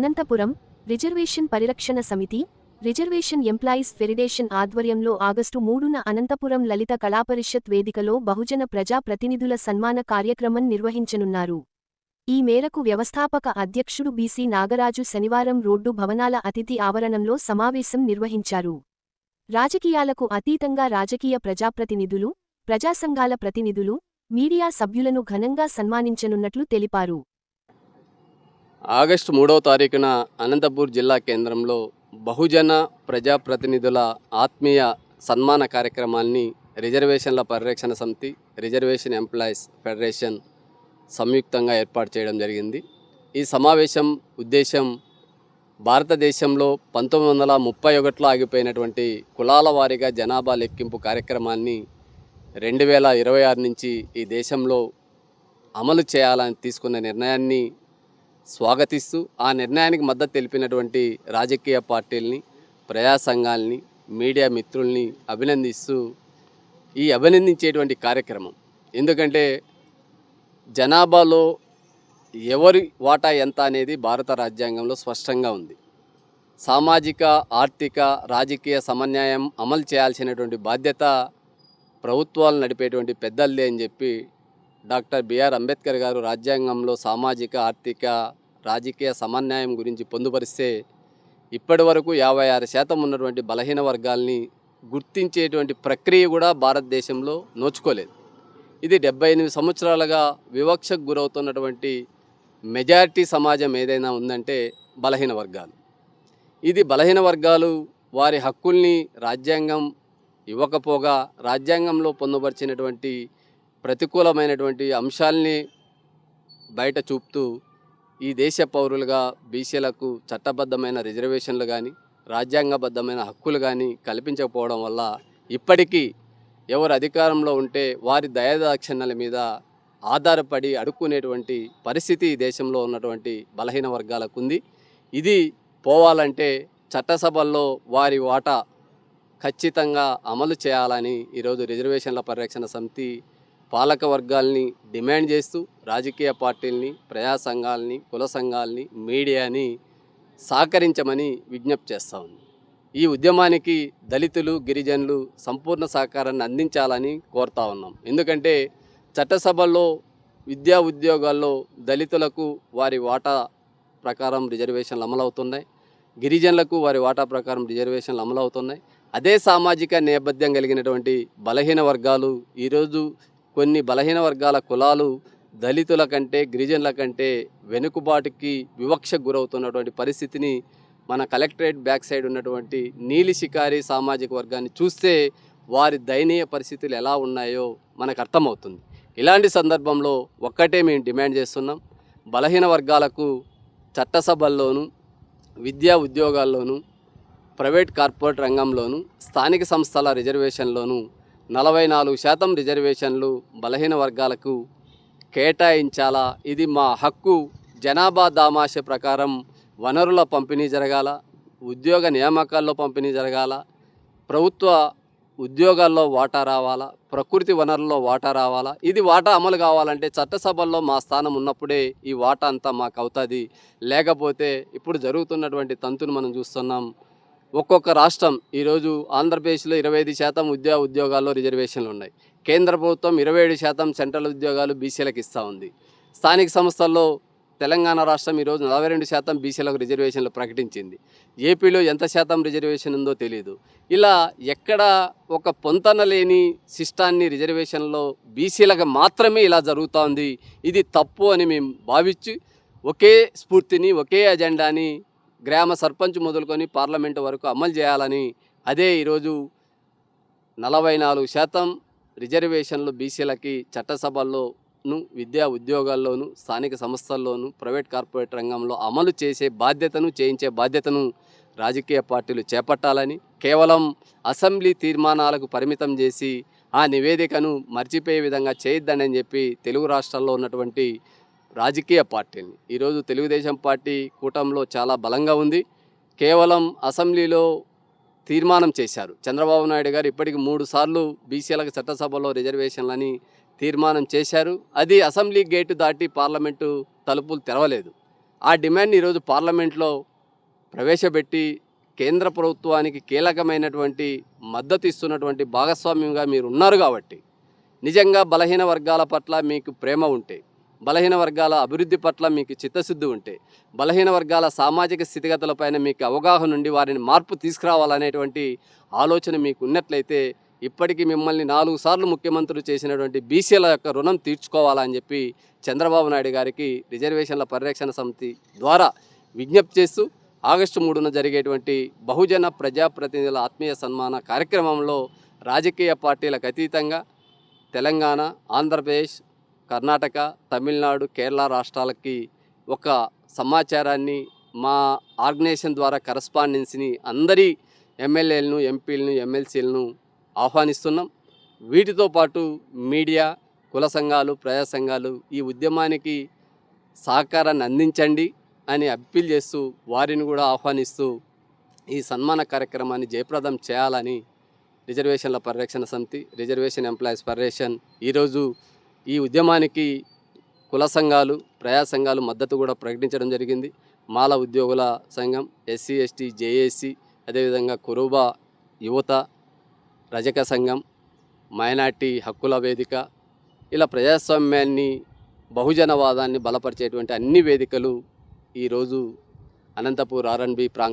Anantapuram reservation పరిరక్షణ సమితి reservation employees federation ఆధ్వర్యంలో ఆగస్టు మూడున అనంతపురం లలిత కళాపరిషత్ వేదికలో బహుజన ప్రజా ప్రతినిధుల సన్మాన కార్యక్రమం నిర్వహించనున్నారు. ఈ మేరకు వ్యవస్థాపక అధ్యక్షుడు బీసీ నాగరాజు శనివారం రోడ్డు భవనాల అతిథి ఆవరణంలో సమావేశం నిర్వహించారు. రాజకీయాలకు అతీతంగా రాజకీయ ప్రజాప్రతినిధులు ప్రజాసంఘాల ప్రతినిధులు మీడియా సభ్యులను ఘనంగా సన్మానించనున్నట్లు తెలిపారు. ఆగస్టు మూడవ తారీఖున అనంతపూర్ జిల్లా కేంద్రంలో బహుజన ప్రజాప్రతినిధుల ఆత్మీయ సన్మాన కార్యక్రమాన్ని రిజర్వేషన్ల పరిరక్షణ సమితి రిజర్వేషన్ ఎంప్లాయీస్ ఫెడరేషన్ సంయుక్తంగా ఏర్పాటు చేయడం జరిగింది. ఈ సమావేశం ఉద్దేశం భారతదేశంలో పంతొమ్మిది వందల ముప్పై ఒకటిలో ఆగిపోయినటువంటి కులాల వారీగా జనాభా లెక్కింపు కార్యక్రమాన్ని రెండు వేల ఇరవై ఆరు నుంచి ఈ దేశంలో అమలు చేయాలని తీసుకున్న నిర్ణయాన్ని స్వాగతిస్తూ ఆ నిర్ణయానికి మద్దతు తెలిపినటువంటి రాజకీయ పార్టీల్ని ప్రజా సంఘాలని మీడియా మిత్రుల్ని అభినందిస్తూ ఈ అభినందించేటువంటి కార్యక్రమం. ఎందుకంటే జనాభాలో ఎవరి వాటా ఎంత అనేది భారత రాజ్యాంగంలో స్పష్టంగా ఉంది. సామాజిక ఆర్థిక రాజకీయ సమన్యాయం అమలు చేయాల్సినటువంటి బాధ్యత ప్రభుత్వాలు నడిపేటువంటి పెద్దలదే అని చెప్పి డాక్టర్ బిఆర్ అంబేద్కర్ గారు రాజ్యాంగంలో సామాజిక ఆర్థిక రాజకీయ సమన్యాయం గురించి పొందుపరిస్తే ఇప్పటి వరకు యాభై ఆరు శాతం ఉన్నటువంటి బలహీన వర్గాల్ని గుర్తించేటువంటి ప్రక్రియ కూడా భారతదేశంలో నోచుకోలేదు. ఇది డెబ్బై ఎనిమిది సంవత్సరాలుగా వివక్షకు గురవుతున్నటువంటి మెజారిటీ సమాజం ఏదైనా ఉందంటే బలహీన వర్గాలు. ఇది బలహీన వర్గాలు వారి హక్కుల్ని రాజ్యాంగం ఇవ్వకపోగా రాజ్యాంగంలో పొందుపరిచినటువంటి ప్రతికూలమైనటువంటి అంశాల్ని బయట చూపుతూ ఈ దేశ పౌరులుగా బీసీలకు చట్టబద్ధమైన రిజర్వేషన్లు కానీ రాజ్యాంగబద్ధమైన హక్కులు కానీ కల్పించకపోవడం వల్ల ఇప్పటికీ ఎవరు అధికారంలో ఉంటే వారి దయదాక్షిణ్యాల మీద ఆధారపడి అడుక్కునేటువంటి పరిస్థితి దేశంలో ఉన్నటువంటి బలహీన వర్గాలకు ఉంది ఇది పోవాలంటే చట్టసభల్లో వారి వాటా ఖచ్చితంగా అమలు చేయాలని ఈరోజు రిజర్వేషన్ల పరిరక్షణ సమితి పాలక వర్గాల్ని డిమాండ్ చేస్తూ రాజకీయ పార్టీల్ని ప్రజా సంఘాలని కుల సంఘాలని మీడియాని సహకరించమని విజ్ఞప్తి చేస్తా ఉంది. ఈ ఉద్యమానికి దళితులు గిరిజనులు సంపూర్ణ సహకారాన్ని అందించాలని కోరుతా ఉన్నాం. ఎందుకంటే చట్టసభల్లో విద్యా ఉద్యోగాల్లో దళితులకు వారి వాటా ప్రకారం రిజర్వేషన్లు అమలవుతున్నాయి. గిరిజనులకు వారి వాటా ప్రకారం రిజర్వేషన్లు అమలవుతున్నాయి. అదే సామాజిక నేపథ్యం కలిగినటువంటి బలహీన వర్గాలు ఈరోజు కొన్ని బలహీన వర్గాల కులాలు దళితుల కంటే గిరిజనుల కంటే వెనుకబాటుకి వివక్షకు గురవుతున్నటువంటి పరిస్థితిని మన కలెక్టరేట్ బ్యాక్ సైడ్ ఉన్నటువంటి నీలి షికారి సామాజిక వర్గాన్ని చూస్తే వారి దయనీయ పరిస్థితులు ఎలా ఉన్నాయో మనకు అర్థమవుతుంది. ఇలాంటి సందర్భంలో ఒక్కటే మేము డిమాండ్ చేస్తున్నాం. బలహీన వర్గాలకు చట్టసభల్లోనూ విద్యా ఉద్యోగాల్లోనూ ప్రైవేట్ కార్పొరేట్ రంగంలోనూ స్థానిక సంస్థల రిజర్వేషన్లోనూ నలభై నాలుగు శాతం రిజర్వేషన్లు బలహీన వర్గాలకు కేటాయించాలా? ఇది మా హక్కు. జనాభా దామాష ప్రకారం వనరుల పంపిణీ జరగాల ఉద్యోగ నియామకాల్లో పంపిణీ జరగాల ప్రభుత్వ ఉద్యోగాల్లో వాటా రావాలా ప్రకృతి వనరుల్లో వాటా రావాలా? ఇది వాటా అమలు కావాలంటే చట్టసభల్లో మా స్థానం ఉన్నప్పుడే ఈ వాటా అంతా మాకు అవుతుంది. లేకపోతే ఇప్పుడు జరుగుతున్నటువంటి తంతును మనం చూస్తున్నాం. ఒక్కొక్క రాష్ట్రం ఈరోజు ఆంధ్రప్రదేశ్లో ఇరవై ఐదు శాతం ఉద్యోగ ఉద్యోగాల్లో రిజర్వేషన్లు ఉన్నాయి. కేంద్ర ప్రభుత్వం ఇరవై ఏడు శాతం సెంట్రల్ ఉద్యోగాలు బీసీలకు ఇస్తూ ఉంది. స్థానిక సంస్థల్లో తెలంగాణ రాష్ట్రం ఈరోజు నలభై రెండు శాతం బీసీలకు రిజర్వేషన్లు ప్రకటించింది. ఏపీలో ఎంత శాతం రిజర్వేషన్ ఉందో తెలియదు ఇలా ఎక్కడ ఒక పొంతన లేని సిస్టాన్ని రిజర్వేషన్లో బీసీలకు మాత్రమే ఇలా జరుగుతోంది. ఇది తప్పు అని మేము భావించి ఒకే స్ఫూర్తిని ఒకే అజెండాని గ్రామ సర్పంచ్ మొదలుకొని పార్లమెంటు వరకు అమలు చేయాలని అదే ఈరోజు నలభై నాలుగు శాతం రిజర్వేషన్లు బీసీలకి చట్టసభల్లోను విద్యా ఉద్యోగాల్లోనూ స్థానిక సంస్థల్లోనూ ప్రైవేట్ కార్పొరేట్ రంగంలో అమలు చేసే బాధ్యతను చేయించే బాధ్యతను రాజకీయ పార్టీలు చేపట్టాలని కేవలం అసెంబ్లీ తీర్మానాలకు పరిమితం చేసి ఆ నివేదికను మర్చిపోయే విధంగా చేయొద్దని చెప్పి తెలుగు రాష్ట్రాల్లో ఉన్నటువంటి రాజకీయ పార్టీని. ఈరోజు తెలుగుదేశం పార్టీ కూటంలో చాలా బలంగా ఉంది. కేవలం అసెంబ్లీలో తీర్మానం చేశారు. చంద్రబాబు నాయుడు గారు ఇప్పటికి మూడు సార్లు బీసీలకు చట్టసభలో రిజర్వేషన్లని తీర్మానం చేశారు. అది అసెంబ్లీ గేటు దాటి పార్లమెంటు తలుపులు తెరవలేదు. ఆ డిమాండ్ని ఈరోజు పార్లమెంట్లో ప్రవేశపెట్టి కేంద్ర ప్రభుత్వానికి కీలకమైనటువంటి మద్దతు ఇస్తున్నటువంటి భాగస్వామ్యంగా మీరు ఉన్నారు కాబట్టి నిజంగా బలహీన వర్గాల పట్ల మీకు ప్రేమ ఉంటే బలహీన వర్గాల అభివృద్ధి పట్ల మీకు చిత్తశుద్ధి ఉంటే బలహీన వర్గాల సామాజిక స్థితిగతులపైన మీకు అవగాహన ఉండి వారిని మార్పు తీసుకురావాలనేటువంటి ఆలోచన మీకు ఉన్నట్లయితే ఇప్పటికీ మిమ్మల్ని నాలుగు సార్లు ముఖ్యమంత్రులు చేసినటువంటి బీసీల యొక్క రుణం తీర్చుకోవాలని చెప్పి చంద్రబాబు నాయుడు గారికి రిజర్వేషన్ల పరిరక్షణ సమితి ద్వారా విజ్ఞప్తి చేస్తూ ఆగస్టు మూడున జరిగేటువంటి బహుజన ప్రజాప్రతినిధుల ఆత్మీయ సన్మాన కార్యక్రమంలో రాజకీయ పార్టీలకు అతీతంగా తెలంగాణ ఆంధ్రప్రదేశ్ కర్ణాటక తమిళనాడు కేరళ రాష్ట్రాలకి ఒక సమాచారాన్ని మా ఆర్గనైజేషన్ ద్వారా కరస్పాండెన్స్ని అందరి ఎమ్మెల్యేలను ఎంపీలను ఎమ్మెల్సీలను ఆహ్వానిస్తున్నాం. వీటితో పాటు మీడియా కుల సంఘాలు ప్రజా సంఘాలు ఈ ఉద్యమానికి సహకారాన్ని అందించండి అని అప్పీల్ చేస్తూ వారిని కూడా ఆహ్వానిస్తూ ఈ సన్మాన కార్యక్రమాన్ని జయప్రదం చేయాలని రిజర్వేషన్ల పరిరక్షణ సమితి రిజర్వేషన్ ఎంప్లాయీస్ ఫెడరేషన్ ఈరోజు ఈ ఉద్యమానికి కుల సంఘాలు ప్రజా సంఘాలు మద్దతు కూడా ప్రకటించడం జరిగింది. మాల ఉద్యోగుల సంఘం ఎస్సీ ఎస్టీ జేఏసీ అదేవిధంగా కురుబా యువత రజక సంఘం మైనార్టీ హక్కుల వేదిక ఇలా ప్రజాస్వామ్యాన్ని బహుజనవాదాన్ని బలపరిచేటువంటి అన్ని వేదికలు ఈరోజు అనంతపూర్ ఆర్ఎన్బి ప్రాంగ